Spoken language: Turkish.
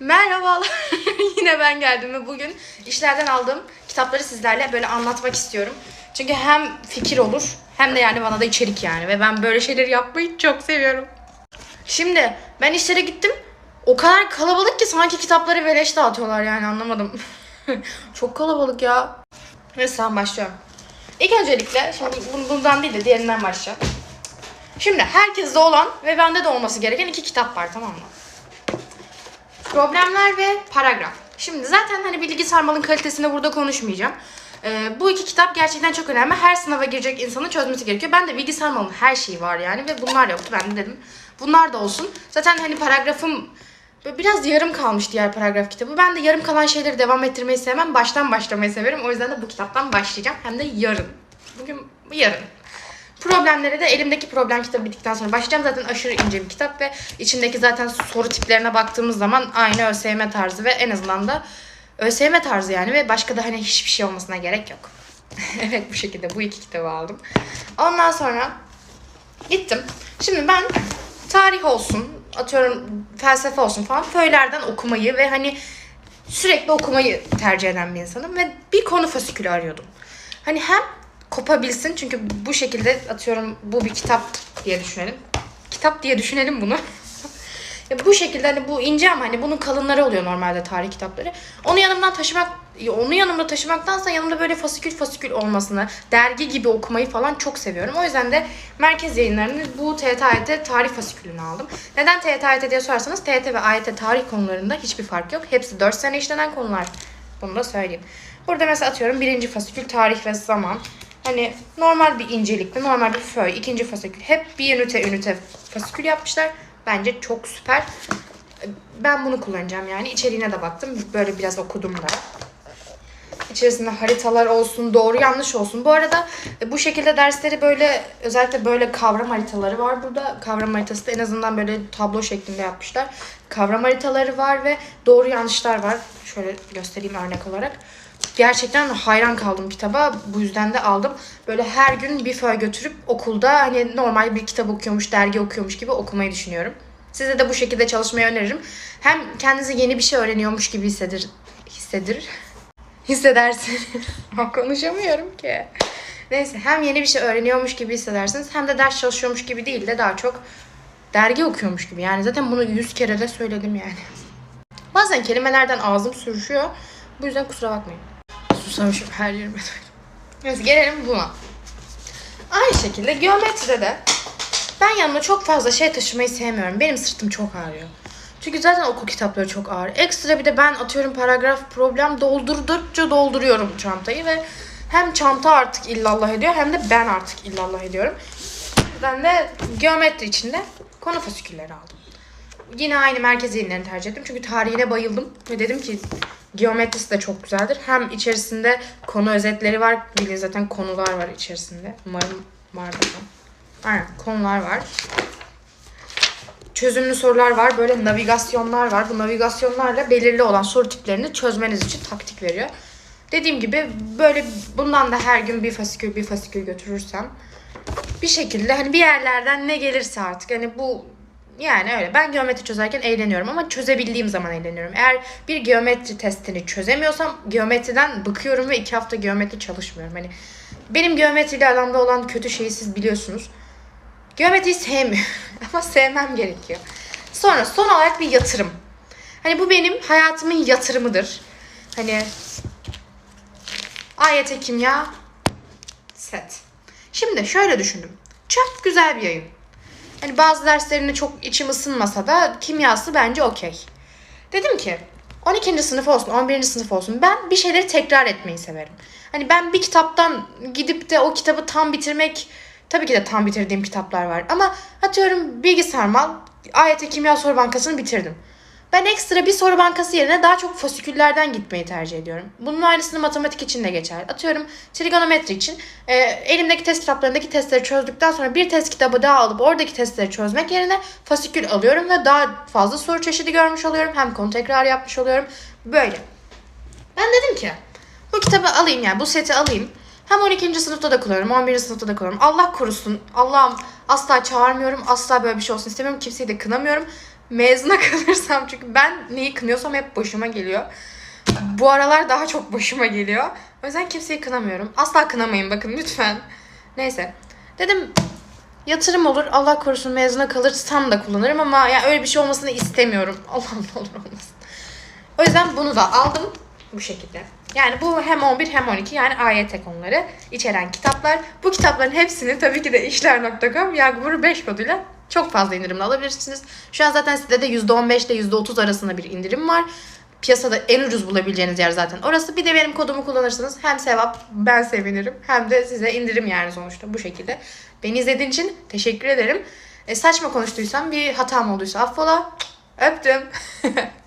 Merhabalar. Yine ben geldim ve bugün işlerden aldığım kitapları sizlerle böyle anlatmak istiyorum. Çünkü hem fikir olur hem de yani bana da içerik yani ve ben böyle şeyleri yapmayı çok seviyorum. Şimdi ben işlere gittim. O kadar kalabalık ki sanki kitapları beleş dağıtıyorlar yani anlamadım. çok kalabalık ya. Neyse tamam başlıyorum. İlk öncelikle şimdi bun- bundan değil de diğerinden başlayalım. Şimdi herkeste olan ve bende de olması gereken iki kitap var tamam mı? Problemler ve paragraf. Şimdi zaten hani bilgi sarmalın kalitesini burada konuşmayacağım. Ee, bu iki kitap gerçekten çok önemli. Her sınava girecek insanın çözmesi gerekiyor. Ben de bilgi sarmalın her şeyi var yani ve bunlar yoktu. Ben de dedim bunlar da olsun. Zaten hani paragrafım biraz yarım kalmış diğer paragraf kitabı. Ben de yarım kalan şeyleri devam ettirmeyi sevmem. Baştan başlamayı severim. O yüzden de bu kitaptan başlayacağım. Hem de yarın. Bugün yarın. Problemlere de elimdeki problem kitabı bittikten sonra başlayacağım. Zaten aşırı ince bir kitap ve içindeki zaten soru tiplerine baktığımız zaman aynı ÖSYM tarzı ve en azından da ÖSYM tarzı yani ve başka da hani hiçbir şey olmasına gerek yok. evet bu şekilde bu iki kitabı aldım. Ondan sonra gittim. Şimdi ben tarih olsun, atıyorum felsefe olsun falan föylerden okumayı ve hani sürekli okumayı tercih eden bir insanım ve bir konu fasikülü arıyordum. Hani hem kopabilsin çünkü bu şekilde atıyorum bu bir kitap diye düşünelim. Kitap diye düşünelim bunu. Bu şekilde hani bu ince ama hani bunun kalınları oluyor normalde tarih kitapları. Onu yanımdan taşımak, onu yanımda taşımaktansa yanımda böyle fasikül fasikül olmasını, dergi gibi okumayı falan çok seviyorum. O yüzden de merkez yayınlarının bu TYT tarih fasikülünü aldım. Neden TYT diye sorarsanız TYT ve AYT tarih konularında hiçbir fark yok. Hepsi 4 sene işlenen konular. Bunu da söyleyeyim. Burada mesela atıyorum birinci fasikül tarih ve zaman. Hani normal bir incelikli, normal bir föy, ikinci fasikül. Hep bir ünite ünite fasikül yapmışlar. Bence çok süper. Ben bunu kullanacağım yani. İçeriğine de baktım. Böyle biraz okudum da. İçerisinde haritalar olsun, doğru yanlış olsun. Bu arada e, bu şekilde dersleri böyle özellikle böyle kavram haritaları var burada. Kavram haritası da en azından böyle tablo şeklinde yapmışlar. Kavram haritaları var ve doğru yanlışlar var. Şöyle göstereyim örnek olarak. Gerçekten hayran kaldım kitaba. Bu yüzden de aldım. Böyle her gün bir föy götürüp okulda hani normal bir kitap okuyormuş, dergi okuyormuş gibi okumayı düşünüyorum. Size de bu şekilde çalışmayı öneririm. Hem kendinize yeni bir şey öğreniyormuş gibi hissedir. Hissedir. Hissedersiniz. Konuşamıyorum ki. Neyse hem yeni bir şey öğreniyormuş gibi hissedersiniz hem de ders çalışıyormuş gibi değil de daha çok dergi okuyormuş gibi. Yani zaten bunu yüz kere de söyledim yani. Bazen kelimelerden ağzım sürüşüyor. Bu yüzden kusura bakmayın. Susamışım her yerime doydum. Neyse gelelim buna. Aynı şekilde geometride de ben yanıma çok fazla şey taşımayı sevmiyorum. Benim sırtım çok ağrıyor. Çünkü zaten okul kitapları çok ağır. Ekstra bir de ben atıyorum paragraf problem doldurdukça dolduruyorum çantayı ve hem çanta artık illallah ediyor hem de ben artık illallah ediyorum. Yüzden de geometri içinde konu fasikülleri aldım. Yine aynı merkez yayınlarını tercih ettim. Çünkü tarihine bayıldım. Ve dedim ki geometrisi de çok güzeldir. Hem içerisinde konu özetleri var. Bildiğiniz zaten konular var içerisinde. Umarım var burada. Aynen konular var. Çözümlü sorular var. Böyle navigasyonlar var. Bu navigasyonlarla belirli olan soru tiplerini çözmeniz için taktik veriyor. Dediğim gibi böyle bundan da her gün bir fasikül bir fasikül götürürsem bir şekilde hani bir yerlerden ne gelirse artık hani bu yani öyle. Ben geometri çözerken eğleniyorum ama çözebildiğim zaman eğleniyorum. Eğer bir geometri testini çözemiyorsam geometriden bıkıyorum ve iki hafta geometri çalışmıyorum. Hani benim geometriyle aramda olan kötü şeyi siz biliyorsunuz. Geometriyi sevmiyorum ama sevmem gerekiyor. Sonra son olarak bir yatırım. Hani bu benim hayatımın yatırımıdır. Hani AYT kimya set. Şimdi şöyle düşündüm. Çok güzel bir yayın. Hani bazı derslerine çok içim ısınmasa da kimyası bence okey. Dedim ki 12. sınıf olsun, 11. sınıf olsun ben bir şeyleri tekrar etmeyi severim. Hani ben bir kitaptan gidip de o kitabı tam bitirmek tabii ki de tam bitirdiğim kitaplar var ama atıyorum bilgisayar mal AYT Kimya Soru Bankası'nı bitirdim. Ben ekstra bir soru bankası yerine daha çok fasiküllerden gitmeyi tercih ediyorum. Bunun aynısını matematik için de geçer. Atıyorum trigonometri için e, elimdeki test kitaplarındaki testleri çözdükten sonra bir test kitabı daha alıp oradaki testleri çözmek yerine fasikül alıyorum ve daha fazla soru çeşidi görmüş oluyorum. Hem konu tekrar yapmış oluyorum. Böyle. Ben dedim ki bu kitabı alayım yani bu seti alayım. Hem 12. sınıfta da kullanıyorum, 11. sınıfta da kullanıyorum. Allah korusun. Allah'ım asla çağırmıyorum. Asla böyle bir şey olsun istemiyorum. Kimseyi de kınamıyorum. Mezuna kalırsam çünkü ben neyi kınıyorsam hep başıma geliyor. Bu aralar daha çok başıma geliyor. O yüzden kimseyi kınamıyorum. Asla kınamayın bakın lütfen. Neyse. Dedim yatırım olur. Allah korusun mezuna kalırsam da kullanırım ama ya öyle bir şey olmasını istemiyorum. Allah'ım ne olur olmasın. O yüzden bunu da aldım bu şekilde. Yani bu hem 11 hem 12 yani AYT konuları içeren kitaplar. Bu kitapların hepsini tabii ki de işler.com Yağmur 5 koduyla çok fazla indirimle alabilirsiniz. Şu an zaten sitede %15 ile %30 arasında bir indirim var. Piyasada en ucuz bulabileceğiniz yer zaten orası. Bir de benim kodumu kullanırsanız hem sevap ben sevinirim hem de size indirim yani sonuçta bu şekilde. Beni izlediğin için teşekkür ederim. E, saçma konuştuysam bir hatam olduysa affola. Öptüm.